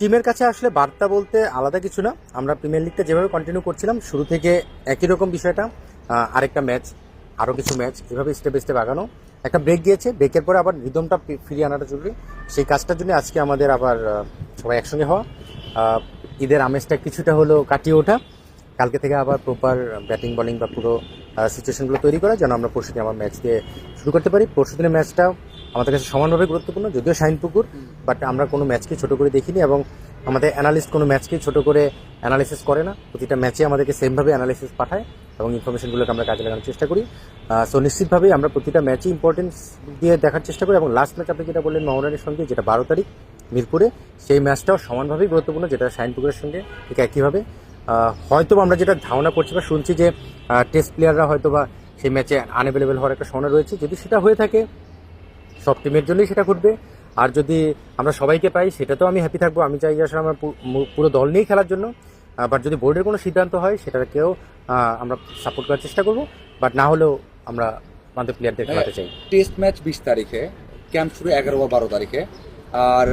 টিমের কাছে আসলে বার্তা বলতে আলাদা কিছু না। আমরা প্রিমিয়ার লিগটা যেভাবে কন্টিনিউ করছিলাম, শুরু থেকে একই রকম বিষয়টা আরেকটা ম্যাচ আরও কিছু ম্যাচ এভাবে স্টেপ স্টেপ আগানো। একটা ব্রেক গিয়েছে ব্রেকের পরে আবার রিদমটা ফিরিয়ে আনাটা জরুরি। সেই কাজটার জন্য আজকে আমাদের আবার সবাই একসঙ্গে হওয়া। ঈদের আমেজটা কিছুটা হলো কাটিয়ে ওঠা। কালকে থেকে আবার প্রপার ব্যাটিং বলিং বা পুরো সিচুয়েশনগুলো তৈরি করা, যেন আমরা পরশু দিন আমার ম্যাচ দিয়ে শুরু করতে পারি। পরশু দিনের ম্যাচটাও আমাদের কাছে সমানভাবে গুরুত্বপূর্ণ যদিও শাইনপুকুর বাট আমরা কোনো ম্যাচকে ছোট করে দেখিনি এবং আমাদের অ্যানালিস্ট কোনো ম্যাচকে ছোট করে অ্যানালিসিস করে না। প্রতিটা ম্যাচে আমাদেরকে সেমভাবে অ্যানালিসিস পাঠায় এবং ইনফরমেশনগুলোকে আমরা কাজে লাগানোর চেষ্টা করি। সো নিশ্চিতভাবেই আমরা প্রতিটা ম্যাচে ইম্পর্টেন্স দিয়ে দেখার চেষ্টা করি এবং লাস্ট ম্যাচ আপনি যেটা বললেন মোহামেডানের সঙ্গে যেটা বারো তারিখ মিরপুরে সেই ম্যাচটাও সমানভাবেই গুরুত্বপূর্ণ যেটা শাইনপুকুরের সঙ্গে ঠিক একইভাবে। হয়তো আমরা যেটা ধারণা করছি বা শুনছি যে টেস্ট প্লেয়াররা হয়তো বা সেই ম্যাচে আনএভেলেবেল হওয়ার একটা সম্ভাবনা রয়েছে যদি সেটা হয়ে থাকে সব টিমের জন্যই সেটা ঘটবে। আর যদি আমরা সবাইকে পাই সেটাতেও আমি হ্যাপি থাকব। আমি চাই আসলে আমার পুরো দল নিয়েই খেলার জন্য। বাট যদি বোর্ডের কোনো সিদ্ধান্ত হয় সেটাকেও আমরা সাপোর্ট করার চেষ্টা করব। বাট না হলেও আমরা আমাদের প্লেয়ারদের খেলাতে চাই। টেস্ট ম্যাচ বিশ তারিখে ক্যাম্প শুরু এগারো বা বারো তারিখে। আর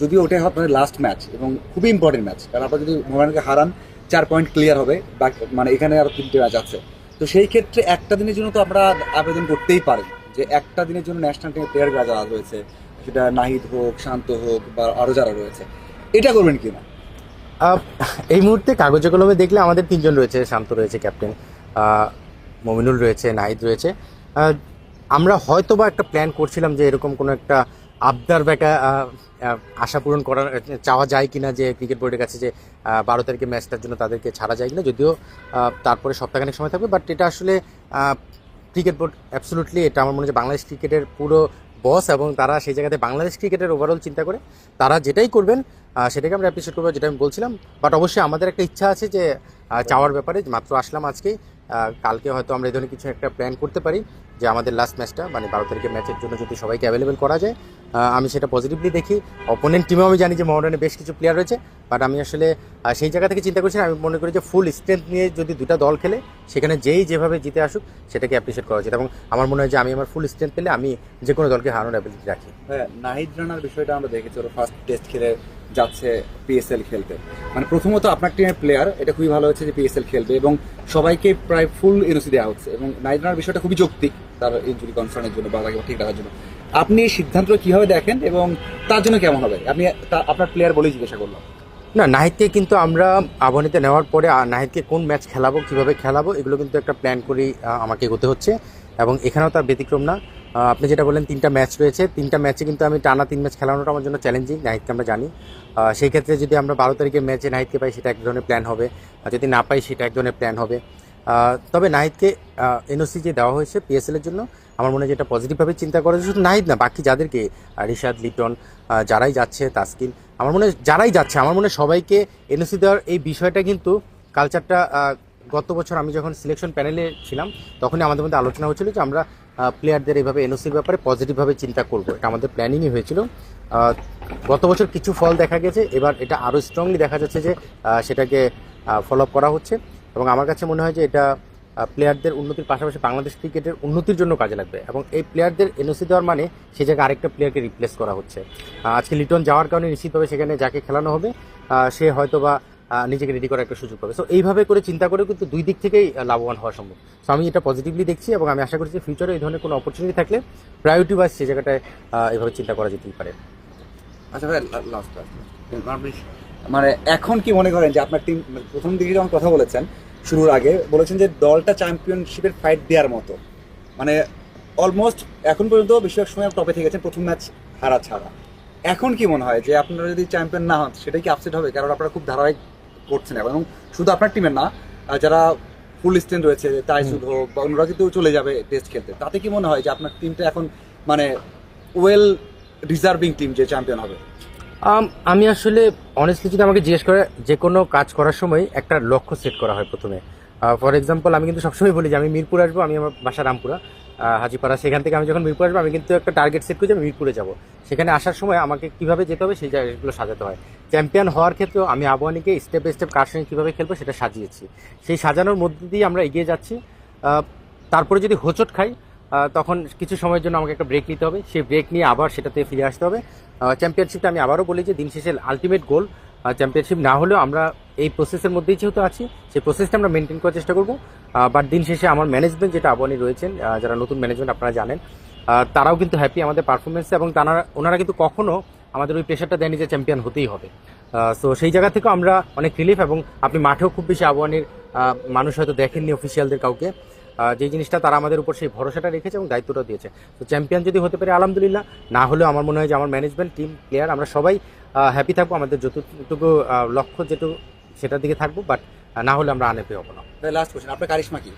যদিও ওটাই হবে আপনাদের লাস্ট ম্যাচ এবং খুবই ইম্পর্টেন্ট ম্যাচ কারণ আপনারা যদি মোহামেডানকে হারান চার পয়েন্ট ক্লিয়ার হবে। মানে এখানে আরও তিনটে ম্যাচ আছে। তো সেই ক্ষেত্রে একটা দিনের জন্য তো আপনারা আবেদন করতেই পারেন। যে একটা দিনের জন্য ন্যাশনাল টিমের প্লেয়ার যারা রয়েছে সেটা নাহিদ হোক শান্ত হোক বা আরও যারা রয়েছে এটা করবেন কিনা? আহ, এই মুহূর্তে কাগজে কলমে দেখলে আমাদের তিনজন রয়েছে শান্ত রয়েছে ক্যাপ্টেন মমিনুল রয়েছে নাহিদ রয়েছে। আমরা হয়তো বা একটা প্ল্যান করছিলাম যে এরকম কোনো একটা আবদার বা একটা আশা পূরণ করার চাওয়া যায় কিনা যে ক্রিকেট বোর্ডের কাছে যে বারো তারিখে ম্যাচটার জন্য তাদেরকে ছাড়া যায় কিনা যদিও তারপরে সপ্তাহখানেক সময় থাকবে বাট এটা আসলে ক্রিকেট বোর্ড অ্যাবসলুটলি এটা আমার মনে হয় বাংলাদেশ ক্রিকেটের পুরো বস এবং তারা সেই জায়গাতে বাংলাদেশ ক্রিকেটের ওভারঅল চিন্তা করে। তারা যেটাই করবেন সেটাকে আমরা অ্যাপ্রিসিয়েট করব যেটা আমি বলছিলাম। বাট অবশ্যই আমাদের একটা ইচ্ছা আছে যে চাওয়ার ব্যাপারে মাত্র আসলাম আজকে আহ, কালকে হয়তো আমরা এই ধরনের কিছু একটা প্ল্যান করতে পারি যে আমাদের লাস্ট ম্যাচটা মানে বারো তারিখের ম্যাচের জন্য যদি সবাইকে অ্যাভেলেবেল করা যায় আমি সেটা পজিটিভলি দেখি। অপোনেন্ট টিমেও আমি জানি যে মহারানে বেশ কিছু প্লেয়ার রয়েছে বাট আমি আসলে সেই জায়গা থেকে চিন্তা করছি আমি মনে করি যে ফুল স্ট্রেংথ নিয়ে যদি দুটা দল খেলে, সেখানে যেই যেভাবে জিতে আসুক, সেটাকে অ্যাপ্রিসিয়েট করা উচিত। এবং আমার মনে হয় যে আমি আমার ফুল স্ট্রেংথ পেলে আমি যে কোনো দলকে হারানোর অ্যাবিলিটি রাখি। হ্যাঁ নাহিদ রানার বিষয়টা আমরা দেখেছি। ওরা ফার্স্ট টেস্ট খেলে যাচ্ছে পিএসএল খেলতে। মানে প্রথমত আপনার টিমের প্লেয়ার এটা খুবই ভালো হচ্ছে যে পিএসএল খেলবে এবং সবাইকে প্রায় ফুল এনওসি দেওয়া হচ্ছে এবং নাহিদ রানার বিষয়টা খুবই যৌক্তিক তার ইঞ্জুরি কনসার্নের জন্য বা তাকে ঠিক রাখার জন্য। আপনি এই সিদ্ধান্ত কীভাবে দেখেন এবং তার জন্য কেমন হবে? আপনি আপনার প্লেয়ার বলেই জিজ্ঞাসা করলাম। না, নাহিদকে কিন্তু আমরা আবহানিতে নেওয়ার পরে নাহিদকে কোন ম্যাচ খেলাবো, কীভাবে খেলাবো, এগুলো কিন্তু একটা প্ল্যান করেই আমাকে এগোতে হচ্ছে এবং এখানেও তার ব্যতিক্রম না। আপনি যেটা বললেন, তিনটা ম্যাচ রয়েছে। তিনটা ম্যাচে কিন্তু আমি টানা তিন ম্যাচ খেলানোটা আমার জন্য চ্যালেঞ্জিং নাহিদকে আমরা জানি। সেই ক্ষেত্রে যদি আমরা বারো তারিখের ম্যাচে নাহিদকে পাই, সেটা এক ধরনের প্ল্যান হবে। আর যদি না পাই, সেটা এক ধরনের প্ল্যান হবে। তবে নাহিদকে এনওসি যে দেওয়া হয়েছে পিএসএলের জন্য, আমার মনে হয় যেটা পজিটিভভাবে চিন্তা করা শুধু নাহিদ না, বাকি যাদেরকে রিশাদ, লিটন যারাই যাচ্ছে, তাসকিন, আমার মনে হয় যারাই যাচ্ছে, আমার মনে হয় সবাইকে এনওসি দেওয়ার এই বিষয়টা কিন্তু কালচারটা গত বছর আমি যখন সিলেকশন প্যানেলে ছিলাম, তখনই আমাদের মধ্যে আলোচনা হচ্ছিল যে আমরা প্লেয়ারদের এইভাবে এনওসির ব্যাপারে পজিটিভভাবে চিন্তা করব। এটা আমাদের প্ল্যানিংই হয়েছিল। গত বছর কিছু ফল দেখা গেছে, এবার এটা আরও স্ট্রংলি দেখা যাচ্ছে যে সেটাকে ফলো আপ করা হচ্ছে এবং আমার কাছে মনে হয় যে এটা প্লেয়ারদের উন্নতির পাশাপাশি বাংলাদেশ ক্রিকেটের উন্নতির জন্য কাজে লাগবে এবং এই প্লেয়ারদের এনওসি দেওয়ার মানে সে জায়গায় আরেকটা প্লেয়ারকে রিপ্লেস করা হচ্ছে। আজকে লিটন যাওয়ার কারণে নিশ্চিতভাবে সেখানে যাকে খেলানো হবে সে হয়তো বা নিজেকে রেডি করার একটা সুযোগ পাবে। সো এইভাবে করে চিন্তা করে কিন্তু দুই দিক থেকেই লাভবান হওয়া সম্ভব। সো আমি এটা পজিটিভলি দেখছি এবং আমি আশা করছি ফিউচারে এই ধরনের কোনো অপরচুনিটি থাকলে প্রায়োরিটি ওয়াইজ সেই জায়গাটায় এভাবে চিন্তা করা যেতেই পারে। আচ্ছা ভাই মানে এখন কি মনে করেন যে আপনার টিম প্রথম দিকে যখন কথা বলেছেন শুরুর আগে, বলেছেন যে দলটা চ্যাম্পিয়নশিপের ফাইট দেওয়ার মতো। মানে অলমোস্ট এখন পর্যন্ত বেশিরভাগ সময় টপে থেকে গেছেন, প্রথম ম্যাচ হারা ছাড়া। এখন কি মনে হয় যে আপনারা যদি চ্যাম্পিয়ন না হন সেটাই কি আপসেট হবে? কারণ আপনারা খুব ধারাবাহিক করছেন এখন। এবং শুধু আপনার টিমের না যারা ফুল স্ট্রেন্থ রয়েছে তাইসুদ হোক বা অন্যরা কিন্তু চলে যাবে টেস্ট খেলতে। তাতে কি মনে হয় যে আপনার টিমটা এখন মানে ওয়েল ডিজার্ভিং টিম যে চ্যাম্পিয়ন হবে? আমি আসলে অনেস্টলি যদি আমাকে জিজ্ঞেস করে যে কোনো কাজ করার সময় একটা লক্ষ্য সেট করা হয় প্রথমে। ফর এক্সাম্পল আমি কিন্তু সবসময় বলি যে আমি মিরপুর আসব আমি আমার বাসা রামপুরা। হাজিপাড়া, সেখান থেকে আমি যখন মিরপুর আসব, আমি কিন্তু একটা টার্গেট সেট করি আমি মিরপুরে যাব। সেখানে আসার সময় আমাকে কীভাবে যেতে হবে, সেই জায়গাগুলো সাজাতে হয়। চ্যাম্পিয়ন হওয়ার ক্ষেত্রেও আমি আবহানিকে স্টেপ বাই স্টেপ কার সঙ্গে কীভাবে খেলব সেটা সাজিয়েছি। সেই সাজানোর মধ্যে দিয়ে আমরা এগিয়ে যাচ্ছি। তারপরে যদি হোঁচট খাই তখন কিছু সময়ের জন্য আমাকে একটা ব্রেক নিতে হবে। সেই ব্রেক নিয়ে আবার সেটাতে ফিরে আসতে হবে। চ্যাম্পিয়নশিপটা আমি আবারও বলি যে, দিন শেষে আলটিমেট গোল চ্যাম্পিয়নশিপ না হলেও আমরা এই প্রসেসের মধ্যেই যেহেতু আছি, সেই প্রসেসটা আমরা মেনটেন করার চেষ্টা করব। বাট দিন শেষে আমার ম্যানেজমেন্ট যেটা আবানি রয়েছেন যারা নতুন ম্যানেজমেন্ট আপনারা জানেন তারাও কিন্তু হ্যাপি আমাদের পারফরমেন্সে এবং তারা, ওনারা কিন্তু কখনো আমাদের ওই প্রেশারটা দেয়নি যে চ্যাম্পিয়ন হতেই হবে। সো সেই জায়গা থেকেও আমরা অনেক রিলিফ এবং আপনি মাঠেও খুব বেশি আবহানির মানুষ হয়তো দেখেননি অফিসিয়ালদের কাউকে। যে জিনিসটা তারা আমাদের উপর সেই ভরসাটা রেখেছে এবং দায়িত্বটা দিয়েছে। তো চ্যাম্পিয়ন যদি হতে পারে, আলহামদুলিল্লাহ। না হলেও আমার মনে হয় যে আমার ম্যানেজমেন্ট টিম প্লেয়ার আমরা সবাই হ্যাপি থাকব আমাদের যতটুকু লক্ষ্য যেটুকু সেটার দিকে থাকব বাট না হলে আমরা আনহ্যাপি হব না। লাস্ট কোশ্চেন আপনার কারিশমা কি?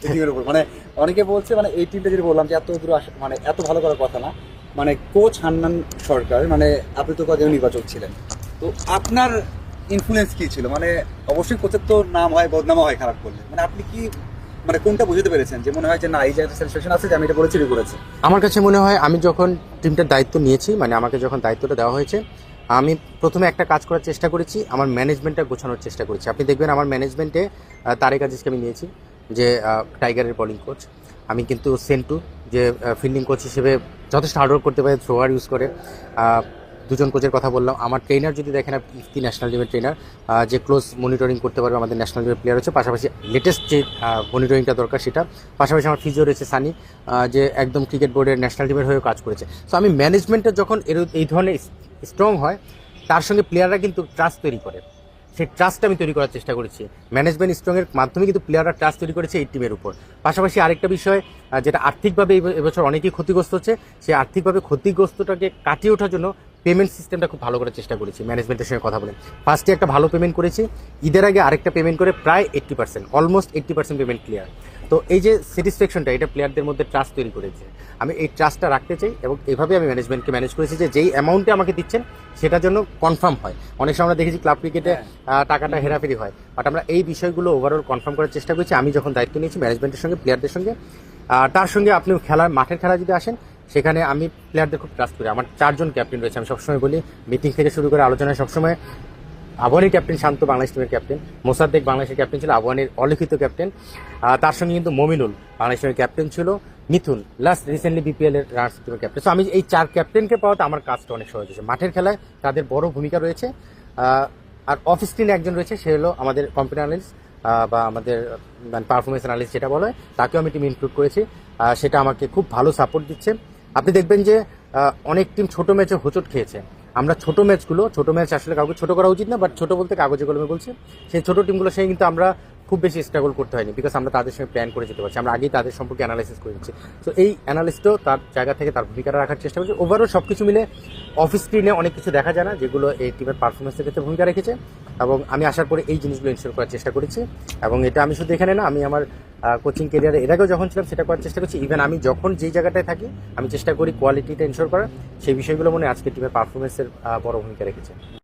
টিমের উপর। মানে অনেকে বলছে মানে এই টিমটা যেটা বললাম যে এত দূর আসা- মানে এত ভালো করার কথা না। মানে কোচ হান্নান সরকার মানে আপনি তো কদিন নির্বাচক ছিলেন। তো আপনার ইনফ্লুয়েন্স কি ছিল? মানে অবশ্যই কোচের তো নাম হয় বদনামা হয় খারাপ করলে। মানে আপনি কি মানে কোনটা বুঝতে পেরেছেন? যে মনে হয় যে না এই জায়গায় স্যাটিসফ্যাকশন আছে যে আমি এটা বলেছি শুরু করেছে। আমার কাছে মনে হয় আমি যখন টিমটার দায়িত্ব নিয়েছি মানে আমাকে যখন দায়িত্বটা দেওয়া হয়েছে, আমি প্রথমে একটা কাজ করার চেষ্টা করেছি, আমার ম্যানেজমেন্টটা গোছানোর চেষ্টা করেছি। আপনি দেখবেন আমার ম্যানেজমেন্টে তারেক আজিজকে আমি নিয়েছি, যে টাইগারের বলিং কোচ আমি কিন্তু সেন্টু যে ফিল্ডিং কোচ হিসেবে যথেষ্ট হার্ডওয়ার্ক করতে পারে থ্রোয়ার ইউজ করে। দুজন কোচের কথা বললাম। আমার ট্রেনার যদি দেখেন, আপনি ইফতি ন্যাশনাল টিমের ট্রেনার যে ক্লোজ মনিটরিং করতে পারবে আমাদের ন্যাশনাল টিমের প্লেয়ার হচ্ছে, পাশাপাশি লেটেস্ট যে মনিটরিংটা দরকার সেটা, পাশাপাশি আমার ফিজিও রয়েছে সানি যে একদম ক্রিকেট বোর্ডের ন্যাশনাল টিমের হয়েও কাজ করেছে। সো আমি ম্যানেজমেন্টটা যখন এর- এই ধরনের স্ট্রং হয়, তার সঙ্গে প্লেয়াররা কিন্তু ট্রাস্ট তৈরি করে। সেই ট্রাস্টটা আমি তৈরি করার চেষ্টা করেছি। ম্যানেজমেন্ট স্ট্রংয়ের মাধ্যমে কিন্তু প্লেয়াররা ট্রাস্ট তৈরি করেছে এই টিমের উপর। পাশাপাশি আরেকটা বিষয় যেটা আর্থিকভাবে এবছর অনেকেই ক্ষতিগ্রস্ত হচ্ছে, সেই আর্থিকভাবে ক্ষতিগ্রস্তটাকে কাটিয়ে ওঠার জন্য পেমেন্ট সিস্টেমটা খুব ভালো করার চেষ্টা করেছি ম্যানেজমেন্টের সঙ্গে কথা বলে। ফার্স্টে একটা ভালো পেমেন্ট করেছি ঈদের আগে আরেকটা পেমেন্ট করে প্রায় eighty percent almost eighty percent payment clear তো এই যে স্যাটিসফ্যাকশনটা এটা প্লেয়ারদের মধ্যে ট্রাস্ট তৈরি করেছে। আমি এই ট্রাস্টটা রাখতে চাই এবং এভাবে আমি ম্যানেজমেন্টকে ম্যানেজ করেছি যে যেই অ্যামাউন্টে আমাকে দিচ্ছেন সেটার জন্য কনফার্ম হয়। অনেক সময় আমরা দেখেছি ক্লাব ক্রিকেটে টাকাটা হেরাফেরি হয়। বাট আমরা এই বিষয়গুলো ওভারঅল কনফার্ম করার চেষ্টা করছি। আমি যখন দায়িত্ব নিয়েছি ম্যানেজমেন্টের সঙ্গে প্লেয়ারদের সঙ্গে আর তার সঙ্গে আপনি খেলার মাঠের খেলা যদি আসেন সেখানে আমি প্লেয়ারদের খুব ট্রাস্ট করি। আমার চারজন ক্যাপ্টেন রয়েছে, আমি সবসময় বলি। মিটিং থেকে শুরু করে আলোচনায় সবসময় আবহানির ক্যাপ্টেন শান্ত বাংলাদেশ টিমের ক্যাপ্টেন মোসাদ্দেক বাংলাদেশের ক্যাপ্টেন ছিল আবহানির অলিখিত ক্যাপ্টেন তার সঙ্গে কিন্তু মমিনুল বাংলাদেশ টিমের ক্যাপ্টেন ছিল। মিথুন লাস্ট রিসেন্টলি বিপিএল এর রানার্স টিমের ক্যাপ্টেন সো আমি এই চার ক্যাপ্টেনকে পাওয়াতে আমার কাজটা অনেক সহজ হয়েছে। মাঠের খেলায় তাদের বড় ভূমিকা রয়েছে। আর অফ স্ক্রিনে একজন রয়েছে, সে হলো আমাদের কম্পিউটার অ্যানালিস্ট বা আমাদের মানে পারফরমেন্স অ্যানালিস্ট যেটা বলা, তাকেও আমি টিম ইনক্লুড করেছি। সেটা আমাকে খুব ভালো সাপোর্ট দিচ্ছে। আপনি দেখবেন যে অনেক টিম ছোট ম্যাচে হোঁচট খেয়েছে। আমরা ছোট ম্যাচগুলো ছোট ম্যাচ আসলে কাউকে ছোট করা উচিত না বাট ছোট বলতে কাগজে কলমে বলছি, সেই ছোট টিমগুলোর সঙ্গে কিন্তু আমরা খুব বেশি স্ট্রাগল করতে হয়নি বিকজ আমরা তাদের সঙ্গে প্ল্যান করে যেতে পারছি। আমরা আগেই তাদের সম্পর্কে অ্যানালাইসিস করে দিচ্ছি তো এই অ্যানালিস্টও তার জায়গা থেকে তার ভূমিকাটা রাখার চেষ্টা করছে। ওভারঅল সব কিছু মিলে অফিস স্ক্রিনে অনেক কিছু দেখা যায় না, যেগুলো এই টিমের পারফরমেন্সের ক্ষেত্রে ভূমিকা রেখেছে। এবং আমি আসার পরে এই জিনিসগুলো ইনস্টল করার চেষ্টা করেছি। এবং এটা আমি শুধু এখানে না, আমি আমার কোচিং কেরিয়ারে এর আগেও যখন ছিলাম সেটা করার চেষ্টা করছি। ইভেন আমি যখন যেই জায়গাটায় থাকি, আমি চেষ্টা করি কোয়ালিটিটা ইনশোর করার। সেই বিষয়গুলো মনে আজকে টিমের পারফরমেন্সের বড় ভূমিকা রেখেছে।